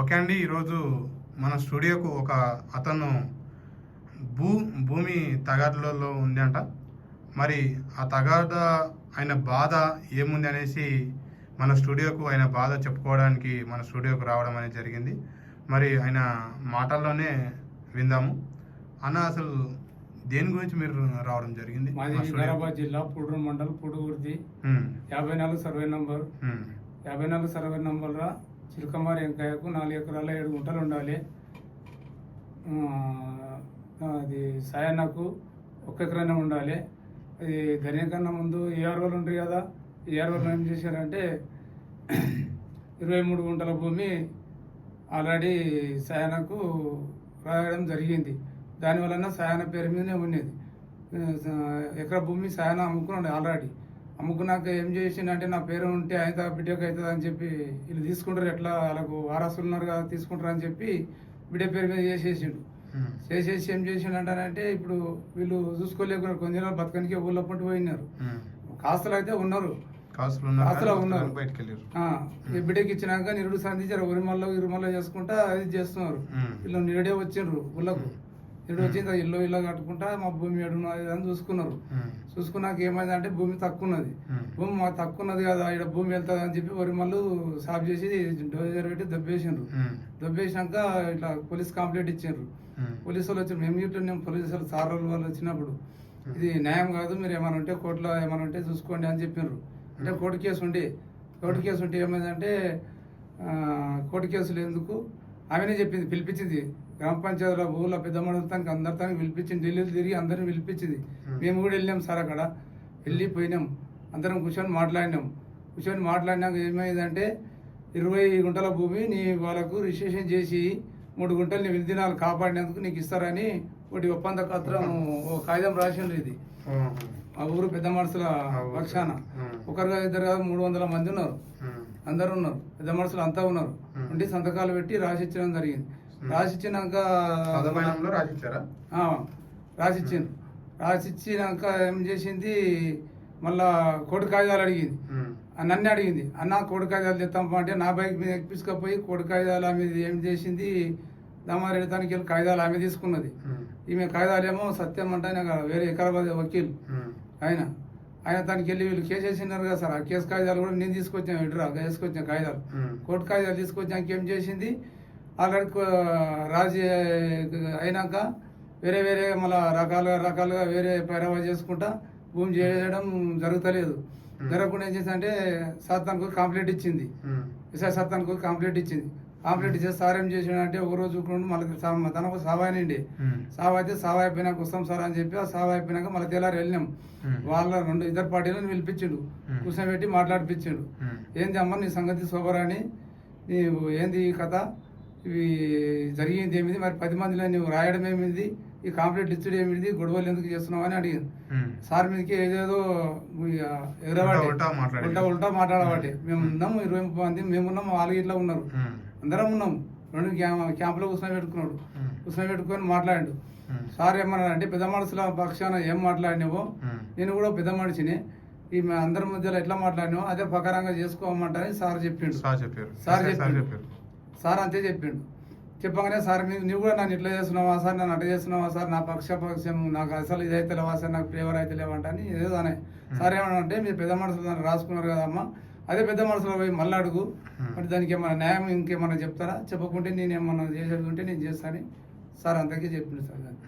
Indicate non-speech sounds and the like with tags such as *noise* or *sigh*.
Okay అండి ఈరోజు మన స్టూడియోకు ఒక అతను భూ భూమి తగాదులలో ఉంది అంట మరి ఆ తగాద ఆయన బాధ ఏముంది అనేసి మన స్టూడియోకు ఆయన బాధ చెప్పుకోవడానికి మన స్టూడియోకు రావడం అనేది జరిగింది. మరి ఆయన మాటల్లోనే విందాము. అన్న అసలు దేని గురించి మీరు రావడం జరిగింది? మాది? వికారాబాద్ జిల్లా పుడూరు మండలం పుడుగుర్తి యాభై నాలుగు సర్వే నంబర్. యాభై నాలుగు సర్వే నంబర్లో చిలకమారి వెంకాయకు నాలుగు ఎకరాల ఏడు గుంటలు ఉండాలి. అది సాయన్నకు ఒక్క ఎకరానే ఉండాలి. అది దానికన్నా ముందు ఏఆర్ఓలు ఉంటారు కదా ఏఆర్ఓలు ఏం చేశారంటే *clears throat* ఇరవై మూడు గుంటల భూమి ఆల్రెడీ సాయనకు రాయడం జరిగింది. దానివలన సాయన పేరు మీదనే ఉండేది ఎకరా భూమి సాయన అమ్ముకున్నాడు ఆల్రెడీ. అమ్ముకున్నాక ఏం చేసిండంటే నా పేరు ఉంటే అయితే బిడ్డకు అవుతుంది అని చెప్పి వీళ్ళు తీసుకుంటారు. ఎట్లా వాళ్ళకు వారసులు ఉన్నారు కదా తీసుకుంటారు అని చెప్పి బిడ్డ పేరు మీద చేసేసిండు. చేసేసి ఏం చేసిండంటే ఇప్పుడు వీళ్ళు చూసుకోలేకుండా కొన్ని దినాలు బతకనికి ఊళ్ళో పంటు పోయినారు. కాస్తులు అయితే ఉన్నారు. కాసులు ఉన్నారు బిడ్డకి ఇచ్చినాక నిరుడు సంధించారు. ఉరిమల్లో ఇరుమల్లో చేసుకుంటా అది చేస్తున్నారు. వీళ్ళు నిరుడే వచ్చిండ్రు ఊళ్ళకు. నిరుడు వచ్చింది ఇల్లు ఇల్లు కట్టుకుంటా మా భూమి ఏడున్నది అని చూసుకున్నారు. చూసుకున్నాక ఏమైందంటే భూమి తక్కువ ఉన్నది. భూమి మాకు తక్కువ ఉన్నది కదా ఇక్కడ భూమి వెళ్తుంది అని చెప్పి వరిమల్లు సాఫ్ చేసి డోజర్ పెట్టి దబ్బేసిండ్రు. దబ్బేసినాక ఇట్లా పోలీస్ కంప్లైంట్ ఇచ్చిండ్రు. పోలీసు వాళ్ళు వచ్చి మేము ఇట్లా మేము పోలీసు వాళ్ళు సార్ వాళ్ళు వచ్చినప్పుడు ఇది న్యాయం కాదు మీరు ఏమైనా ఉంటే కోర్టులో ఏమైనా ఉంటే చూసుకోండి అని చెప్పిండ్రు అంటే కోర్టు కేసు ఉండి కోర్టు కేసు ఉంటే ఏమైందంటే కోర్టు కేసులు ఎందుకు? ఆమెనే చెప్పింది పిలిపించింది. గ్రామ పంచాయతీలో ఊళ్ళో పెద్ద మండలతానికి అందరితానికి పిలిపించింది ఢిల్లీలో తిరిగి అందరిని పిలిపించింది. మేము కూడా వెళ్ళాం సార్ అక్కడ. వెళ్ళి పోయినాం. అందరం కూర్చొని మాట్లాడినాం. కూర్చొని మాట్లాడినాక ఏమైందంటే ఇరవై గుంటల భూమి నీ వాళ్ళకు రిజిస్ట్రేషన్ చేసి మూడు గుంటలు నీ విధి దినాలు కాపాడినందుకు నీకు ఇస్తారని ఒకటి ఒప్పంద పత్రం ఓ కాగితం రాసిండ్రు ఇది. ఉమ్, ఆ ఊరు పెద్ద మనుషుల పక్షాన ఉమ్. ఒకరు కాదు ఇద్దరు కాదు మూడు వందల మంది ఉన్నారు. అందరు ఉన్నారు. పెద్ద మనుషులు అంతా ఉన్నారు. Hmm. ఉండి సంతకాలు పెట్టి రాసిచ్చడం జరిగింది. Hmm. రాసిచ్చినాక రాసిచ్చారా? ఆ, రాసిచ్చిండు. రాసిచ్చినాక ఏం చేసింది? మళ్ళా కోడి కాగితాలు అడిగింది. నన్ను అడిగింది. అన్న కోడి కాగితాలు తెస్తాం అంటే నా బైక్ మీద ఎక్కించుకపోయి కోడి కాగితాలు ఆమె ఏం చేసింది? దమారెడ్డి తనకి వెళ్ళి కాగితాలు ఆమె తీసుకున్నది. ఈమె కాగితాలేమో సత్యం అంటే వేరే వికారాబాద్ వకీల్. ఆయన ఆయన తనకి వెళ్ళి వీళ్ళు కేసు వేసినారు కదా సార్. ఆ కేసు కాగితాలు కూడా నేను తీసుకొచ్చాను. ఇటురా వేసుకొచ్చాను కాగితాలు. కోర్టు కాగితాలు తీసుకొచ్చాక ఏం చేసింది? ఆల్రెడీ కో- రాజీ అయినాక వేరే వేరే మళ్ళా రకాలుగా రకాలుగా వేరే పైరవా చేసుకుంటా భూమి చేయడం జరుగుతలేదు. జరగకుండా ఏం చేసిందంటే సత్తానికి కంప్లైంట్ ఇచ్చింది. ఎస్ఐ సత్తానికి కంప్లైంట్ ఇచ్చింది. కంప్లైంట్ ఇచ్చేసి సార్ ఏం చేసిండంటే ఒక రోజు చూసుకుంటూ మళ్ళీ తనకు సావాయనండి సావు అయితే సావు అయిపోయినాక వస్తాం సార్ అని చెప్పి ఆ సావు అయిపోయినాక మళ్ళీ తెల్లారి వెళ్ళినాం. వాళ్ళ రెండు ఇద్దరు పార్టీలను పిలిపించిండు. కూర్చోబెట్టి మాట్లాడిపించిండు. ఏంది అమ్మ నీ సంగతి సోబరాని నీవు ఏంది ఈ కథ? ఇవి జరిగింది ఏమిది? మరి పది మందిలో నువ్వు రాయడం ఏమిది? ఈ కాంప్లైంట్ ఇచ్చడం ఏమిది? గొడవలు ఎందుకు చేస్తున్నావు అని అడిగింది. సార్ మీదకి ఏదేదో ఎగరవాడి ఉల్టా ఉల్టా మాట్లాడవాటి. మేము ఉన్నాము ఇరవై ముప్పై మంది మేము ఉన్నాము వాళ్ళు ఇట్లా ఉన్నారు. అందరం ఉన్నాం. రెండు క్యా- క్యాంపులో కూర్చొని పెట్టుకున్నాడు. కూర్చొని పెట్టుకొని మాట్లాడాడు. సార్ ఏమన్నాడు అంటే పెద్ద మనుషుల పక్షాన ఏం మాట్లాడినావో? నేను కూడా పెద్ద మనిషిని. ఈ అందరి మధ్యలో ఎట్లా మాట్లాడినావో అదే ప్రకారంగా చేసుకోమంటారని సార్ చెప్పిండు. సార్ చెప్పారు. సార్. చెప్పారు. సార్ అంతే చెప్పిండు. చెప్పగానే సార్ మీరు నువ్వు కూడా నన్ను ఇట్లా చేస్తున్నావా సార్ నన్ను అట్లా చేస్తున్నావా సార్ నా పక్ష పక్షం నాకు అసలు ఇదైతే లేవా సార్ నాకు ఫేవర్ అయితే లేవంట అని ఏదో అనే. సార్ ఏమన్నా అంటే మీరు పెద్ద మనుషులు దాన్ని రాసుకున్నారు కదమ్మా అదే పెద్ద మనుషులు పోయి మళ్ళీ అడుగు. మరి దానికి ఏమైనా న్యాయం ఇంకేమన్నా చెప్తారా? చెప్పకుంటే నేను ఏమన్నా చేసేది ఉంటే నేను చేస్తానని సార్ అంతకీ చెప్పిండు సార్ దాన్ని.